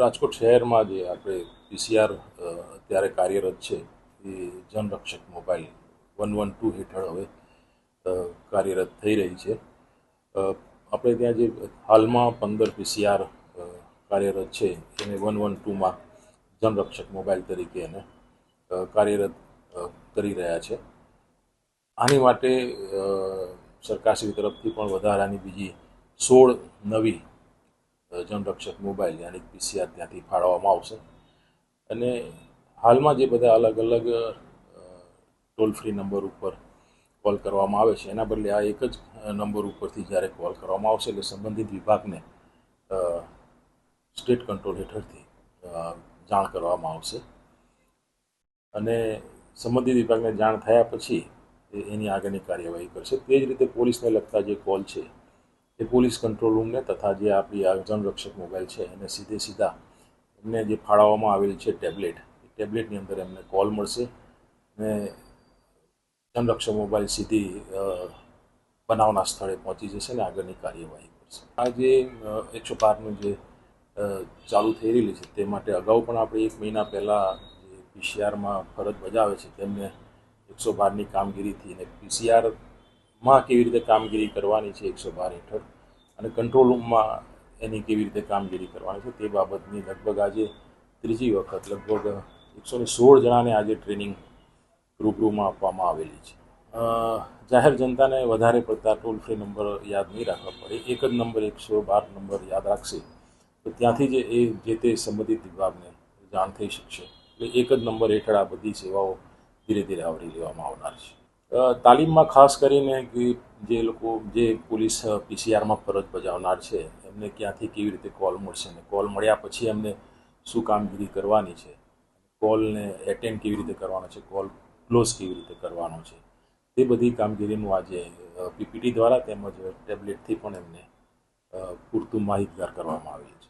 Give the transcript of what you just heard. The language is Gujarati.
રાજકોટ શહેરમાં જે આપણે પીસીઆર અત્યારે કાર્યરત છે, એ જનરક્ષક મોબાઈલ વન વન ટુ હેઠળ હવે કાર્યરત થઈ રહી છે. આપણે ત્યાં જે હાલમાં પંદર પીસીઆર કાર્યરત છે, એને વન વન ટુમાં જનરક્ષક મોબાઈલ તરીકે એને કાર્યરત કરી રહ્યા છે. આની માટે સરકારશ્રી તરફથી પણ વધારાની બીજી સોળ નવી જનરક્ષક મોબાઈલ યાની પીસીઆર ત્યાંથી ફાળવવામાં આવશે. અને હાલમાં જે બધા અલગ અલગ ટોલ ફ્રી નંબર ઉપર કોલ કરવામાં આવે છે, એના બદલે આ એક જ નંબર ઉપરથી જ્યારે કોલ કરવામાં આવશે એટલે સંબંધિત વિભાગને સ્ટેટ કંટ્રોલ હેઠળથી જાણ કરવામાં આવશે. અને સંબંધિત વિભાગને જાણ થયા પછી એની આગળની કાર્યવાહી કરશે. તે જ રીતે પોલીસને લગતા જે કોલ છે એ પોલીસ કંટ્રોલ રૂમને તથા જે આપણી આ જનરક્ષક મોબાઈલ છે એને સીધે સીધા એમને જે ફાળવવામાં આવેલ છે ટેબ્લેટ, એ ટેબ્લેટની અંદર એમને કોલ મળશે અને જનરક્ષક મોબાઈલ સીધી બનાવના સ્થળે પહોંચી જશે અને આગળની કાર્યવાહી કરશે. આ જે એકસો બારનું જે ચાલુ થઈ રહેલી છે તે માટે અગાઉ પણ આપણે એક મહિના પહેલાં જે પીસીઆરમાં ફરજ બજાવે છે તેમને એકસો બારની કામગીરીથી અને પીસીઆરમાં કેવી રીતે કામગીરી કરવાની છે એકસો બાર હેઠળ અને કંટ્રોલ રૂમમાં એની કેવી રીતે કામગીરી કરવાની છે તે બાબતની લગભગ આજે ત્રીજી વખત, લગભગ એકસો ને સોળ જણાને આજે ટ્રેનિંગ રૂબરૂમાં આપવામાં આવેલી છે. જાહેર જનતાને વધારે પડતા ટોલ ફ્રી નંબર યાદ નહીં રાખવા પડે. એક જ નંબર એકસો બાર નંબર યાદ રાખશે તો ત્યાંથી જ એ જે તે સંબંધિત વિભાગને જાણ થઈ શકશે. એટલે એક જ નંબર હેઠળ આ બધી સેવાઓ ધીરે ધીરે આવરી લેવામાં આવનાર છે. તાલીમમાં ખાસ કરીને કે જે લોકો, જે પોલીસ પીસીઆરમાં ફરજ બજાવનાર છે, એમને ક્યાંથી કેવી રીતે કોલ મળશે અને કોલ મળ્યા પછી એમને શું કામગીરી કરવાની છે? કોલને એટેન્ડ કેવી રીતે કરવાનો છે? કોલ ક્લોઝ કેવી રીતે કરવાનો છે? તે બધી કામગીરીનું આજે પીપીટી દ્વારા તેમજ ટેબ્લેટથી પણ એમને પૂરતું માહિતગાર કરવામાં આવ્યું છે.